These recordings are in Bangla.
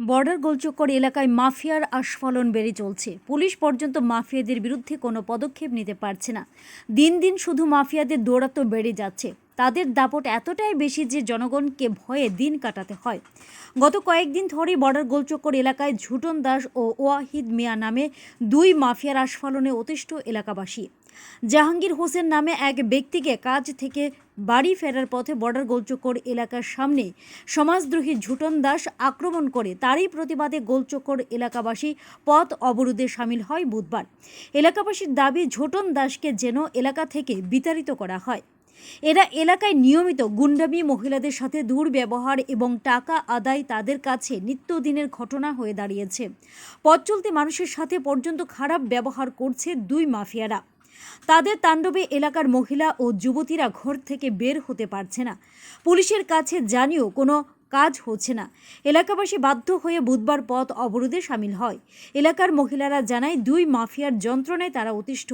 বর্ডার গোলচক্কর এলাকায় মাফিয়ার আস্ফলন বেড়ে চলছে। পুলিশ পর্যন্ত মাফিয়াদের বিরুদ্ধে কোনো পদক্ষেপ নিতে পারছে না। দিন দিন শুধু মাফিয়াদের দৌরাত্ম বেড়ে যাচ্ছে। তাদের দাপট এতটাই বেশি যে জনগণকে ভয়ে দিন কাটাতে হয়। গত কয়েকদিন ধরেই বর্ডার গোলচক্কর এলাকায় ঝুটন দাস ও ওয়াহিদ মিয়া নামে দুই মাফিয়ার আস্ফলনে অতিষ্ঠ এলাকাবাসী। জাহাঙ্গীর হোসেন নামে এক ব্যক্তিকে কাজ থেকে বাড়ি ফেরার পথে বর্ডার গোলচক্কর এলাকার সামনে সমাজদ্রোহী ঝুটন দাস আক্রমণ করে তারই প্রতিবাদে গোলচক্কর এলাকাবাসী পথ অবরোধে সামিল হয় বুধবার। এলাকাবাসীর দাবি ঝুটন দাসকে যেন এলাকা থেকে বিতাড়িত করা হয়। এরা এলাকায় নিয়মিত গুন্ডামি, মহিলাদের সাথে দুর্ব্যবহার এবং টাকা আদায় তাদের কাছে নিত্যদিনের ঘটনা হয়ে দাঁড়িয়েছে। পথ চলতে মানুষের সাথে পর্যন্ত খারাপ ব্যবহার করছে দুই মাফিয়ারা। তাদের তাণ্ডবে এলাকার মহিলা ও যুবতীরা ঘর থেকে বের হতে পারছে না। পুলিশের কাছে জানিও কোনো কাজ হচ্ছে না। এলাকাবাসী বাধ্য হয়ে বুধবার পথ অবরোধে সামিল হয়। এলাকার মহিলারা জানায়, দুই মাফিয়ার যন্ত্রণায় তারা অতিষ্ঠ।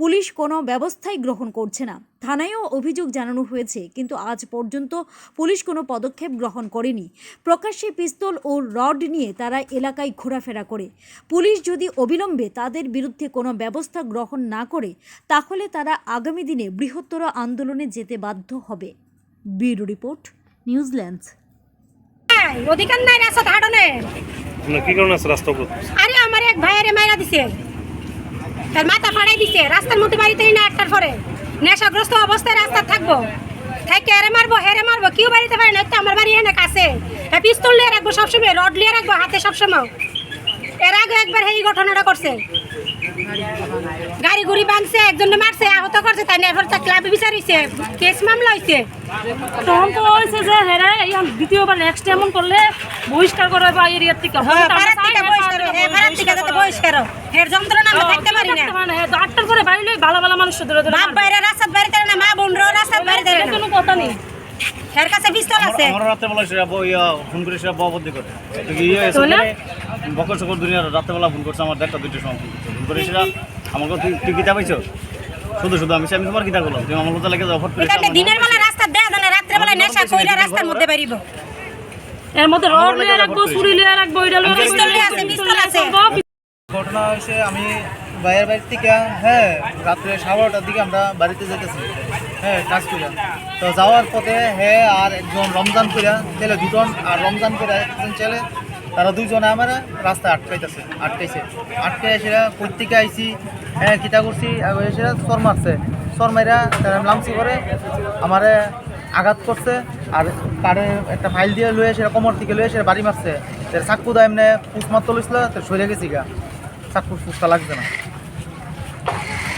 পুলিশ কোনো ব্যবস্থাই গ্রহণ করছে না। থানায়ও অভিযোগ জানানো হয়েছে, কিন্তু আজ পর্যন্ত পুলিশ কোনো পদক্ষেপ গ্রহণ করেনি। প্রকাশ্যে পিস্তল ও রড নিয়ে তারা এলাকায় ঘোরাফেরা করে। পুলিশ যদি অবিলম্বে তাদের বিরুদ্ধে কোনো ব্যবস্থা গ্রহণ না করে, তাহলে তারা আগামী দিনে বৃহত্তর আন্দোলনে যেতে বাধ্য হবে। ব্যুরো রিপোর্ট নিউজিল্যান্ড নাই, অধিকার নাই রাস্তা হাঁটনে। কি কারণে আছে রাস্তা অবরোধ আরে আমার এক ভাইয়ের মাইরা দিছে। তার মাথা ফাড়াই দিছে রাস্তার মধ্যে বাড়িতেই না একটার পরে। নেশাগ্রস্ত অবস্থায় রাস্তা থাকব। থাকে এরে মারবো হেরে মারবো কেউ বাড়িতে পারে না তো আমার বাড়ি এনে কাছে। পিস্তল নিয়ে রাখব সবসময় রড লিয়ে রাখব হাতে সবসময়। এর আগে একবার এই ঘটনাটা করছে। গাড়ি গুড়ি ভাঙছে একজনে মারছে আহত করছে তাই না? এবার ক্লাবে বিচারিছে কেস মামলা হয়েছে তখন তো হয়েছে যে হেরা এই দ্বিতীয়বার নেক্সট এমন করলে বহিষ্কার করে বা এরিয়ার থেকে হ্যাঁ, বহিষ্কার হ্যাঁ, যন্ত্রণা আমরা থাকতে পারি না। আটটার পরে বাইরে ভালো ভালো মানুষ রাস্তার বাইরে না, মা বোনরাও রাস্তার বাইরে। কোনো কথা নেই। এর কাছে পিস্তল আছে। আমার রাত্রেবেলা সেটা বই ফোন করে সেটা ববদি করে। তো ইয়ে এসে বকর সকর দুনিয়া রাত্রেবেলা ফোন করছে আমার দেড়টা দুইটার সময় ফোন করছে। ফোন করে সেটা আমাকে তুই তুই কিতা পাইছো? শুধু শুধু আমি আমি তোমার কিতা করলাম তুমি আমার মতো লাগে অফার করে এখানে দিনের বেলা রাস্তা দেয় না, রাত্রেবেলা নেশা কইরা রাস্তার মধ্যে বেরিব। এর মধ্যে রড লিয়ে রাখব ছুরি লিয়ে রাখব এটা লিয়ে পিস্তল আছে, পিস্তল আছে। ঘটনা হয়েছে, আমি ভাইয়ের বাড়ির থেকে হ্যাঁ রাত্রে সাড়ে বারোটার দিকে আমরা বাড়িতে যেতেছি হ্যাঁ কাজ করে তো যাওয়ার পথে হ্যাঁ আর একজন রমজান করে ছেলে দুজন আর রমজান করে একজন ছেলে, তারা দুইজনে আমার রাস্তায় আটকাইতেছে, আটকাইছে। আটকে সেটা প্রত্যেকে আইছি হ্যাঁ কিতা করছি সেটা সর মারছে। সর মাইরা তারা লামসি করে আমারে আঘাত করছে, আর কারে একটা ফাইল দিয়ে লয়ে সেটা কোমর থেকে লয়ে সেটা বাড়ি মারছে। তার চাকু দা এমনি পুষ মারতে লইছিল, তার সরে গেছি গা। চাকু ফুসটা লাগছে না।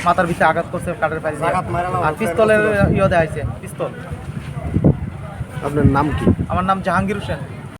মাথার ভিতরে আঘাত করছে কাঠের পাইছে আর পিস্তলের ইয়ে দেওয়া হয়েছে পিস্তল। আপনার নাম কি? আমার নাম জাহাঙ্গীর হোসেন।